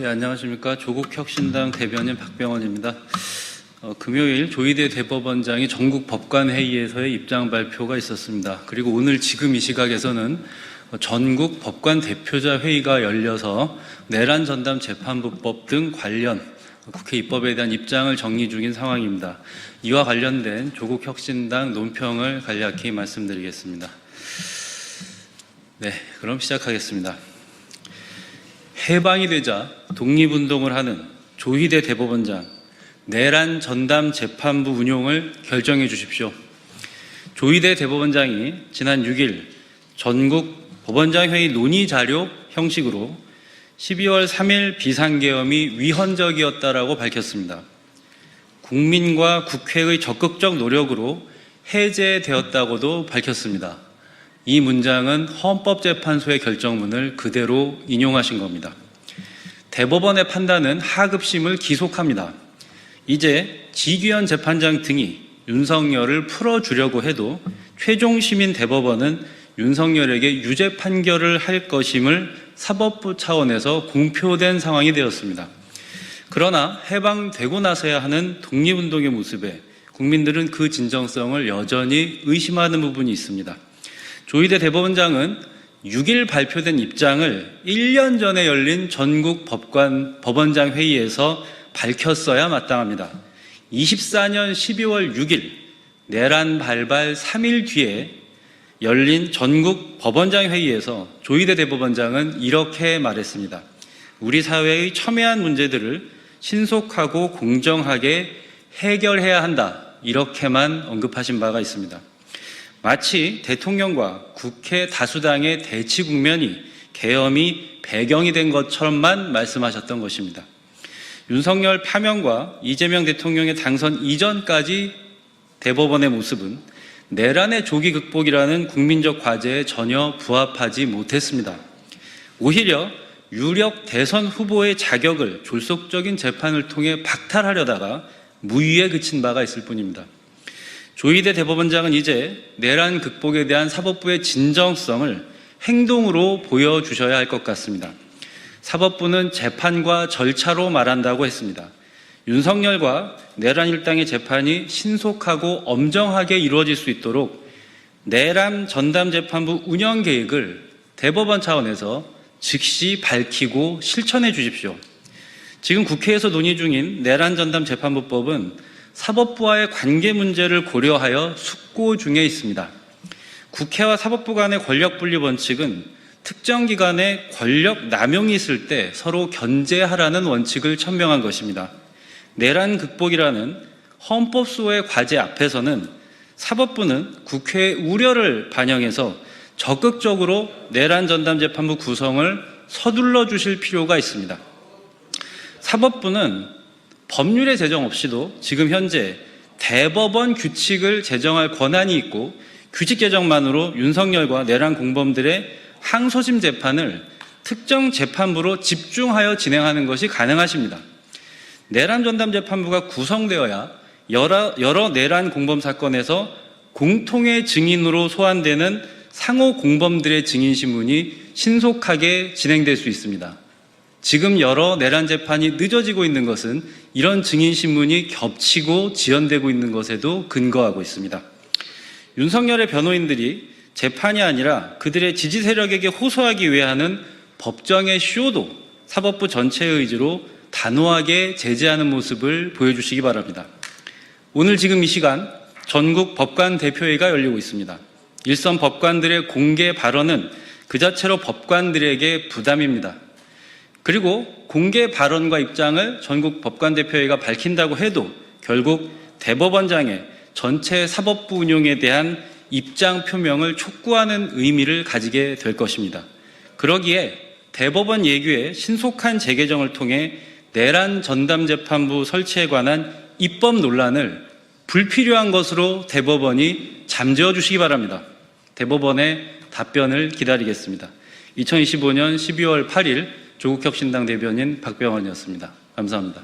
예, 안녕하십니까. 조국혁신당 대변인 박병원입니다. 어, 금요일 조희대 대법원장이 전국 법관회의에서의 입장 발표가 있었습니다. 그리고 오늘 지금 이 시각에서는 어, 전국 법관 대표자 회의가 열려서 내란 전담 재판부법 등 관련 국회 입법에 대한 입장을 정리 중인 상황입니다. 이와 관련된 조국혁신당 논평을 간략히 말씀드리겠습니다. 네, 그럼 시작하겠습니다. 해방이 되자 독립운동을 하는 조희대 대법원장 내란 전담 재판부 운용을 결정해 주십시오. 조희대 대법원장이 지난 6일 전국 법원장 회의 논의 자료 형식으로 12월 3일 비상계엄이 위헌적이었다라고 밝혔습니다. 국민과 국회의 적극적 노력으로 해제되었다고도 밝혔습니다. 이 문장은 헌법재판소의 결정문을 그대로 인용하신 겁니다. 대법원의 판단은 하급심을 기속합니다. 이제 지규현 재판장 등이 윤석열을 풀어주려고 해도 최종 시민 대법원은 윤석열에게 유죄 판결을 할 것임을 사법부 차원에서 공표된 상황이 되었습니다. 그러나 해방되고 나서야 하는 독립운동의 모습에 국민들은 그 진정성을 여전히 의심하는 부분이 있습니다. 조희대 대법원장은 6일 발표된 입장을 1년 전에 열린 전국 법관 법원장 회의에서 밝혔어야 마땅합니다. 24년 12월 6일 내란 발발 3일 뒤에 열린 전국 법원장 회의에서 조희대 대법원장은 이렇게 말했습니다. 우리 사회의 첨예한 문제들을 신속하고 공정하게 해결해야 한다. 이렇게만 언급하신 바가 있습니다. 마치 대통령과 국회 다수당의 대치 국면이 계엄이 배경이 된 것처럼만 말씀하셨던 것입니다. 윤석열 파면과 이재명 대통령의 당선 이전까지 대법원의 모습은 내란의 조기 극복이라는 국민적 과제에 전혀 부합하지 못했습니다. 오히려 유력 대선 후보의 자격을 졸속적인 재판을 통해 박탈하려다가 무위에 그친 바가 있을 뿐입니다. 조희대 대법원장은 이제 내란 극복에 대한 사법부의 진정성을 행동으로 보여주셔야 할 것 같습니다. 사법부는 재판과 절차로 말한다고 했습니다. 윤석열과 내란 일당의 재판이 신속하고 엄정하게 이루어질 수 있도록 내란 전담 재판부 운영 계획을 대법원 차원에서 즉시 밝히고 실천해 주십시오. 지금 국회에서 논의 중인 내란 전담 재판부법은 사법부와의 관계 문제를 고려하여 숙고 중에 있습니다. 국회와 사법부 간의 권력 분리 원칙은 특정 기관에 권력 남용이 있을 때 서로 견제하라는 원칙을 천명한 것입니다. 내란 극복이라는 헌법소의 과제 앞에서는 사법부는 국회의 우려를 반영해서 적극적으로 내란 전담 재판부 구성을 서둘러 주실 필요가 있습니다. 사법부는 법률의 제정 없이도 지금 현재 대법원 규칙을 제정할 권한이 있고 규칙 제정만으로 윤석열과 내란 공범들의 항소심 재판을 특정 재판부로 집중하여 진행하는 것이 가능하십니다. 내란 전담 재판부가 구성되어야 여러, 여러 내란 공범 사건에서 공통의 증인으로 소환되는 상호 공범들의 증인 신문이 신속하게 진행될 수 있습니다. 지금 여러 내란 재판이 늦어지고 있는 것은 이런 증인 신문이 겹치고 지연되고 있는 것에도 근거하고 있습니다. 윤석열의 변호인들이 재판이 아니라 그들의 지지 세력에게 호소하기 위해 하는 법정의 쇼도 사법부 전체의 의지로 단호하게 제재하는 모습을 보여주시기 바랍니다. 오늘 지금 이 시간 전국 법관 대표회가 열리고 있습니다. 일선 법관들의 공개 발언은 그 자체로 법관들에게 부담입니다. 그리고 공개 발언과 입장을 전국 법관대표회가 밝힌다고 해도 결국 대법원장의 전체 사법부 운용에 대한 입장 표명을 촉구하는 의미를 가지게 될 것입니다. 그러기에 대법원 예규의 신속한 재개정을 통해 내란 전담 재판부 설치에 관한 입법 논란을 불필요한 것으로 대법원이 잠재워 주시기 바랍니다. 대법원의 답변을 기다리겠습니다. 2025년 12월 8일 조국혁신당 대변인 박병원이었습니다. 감사합니다.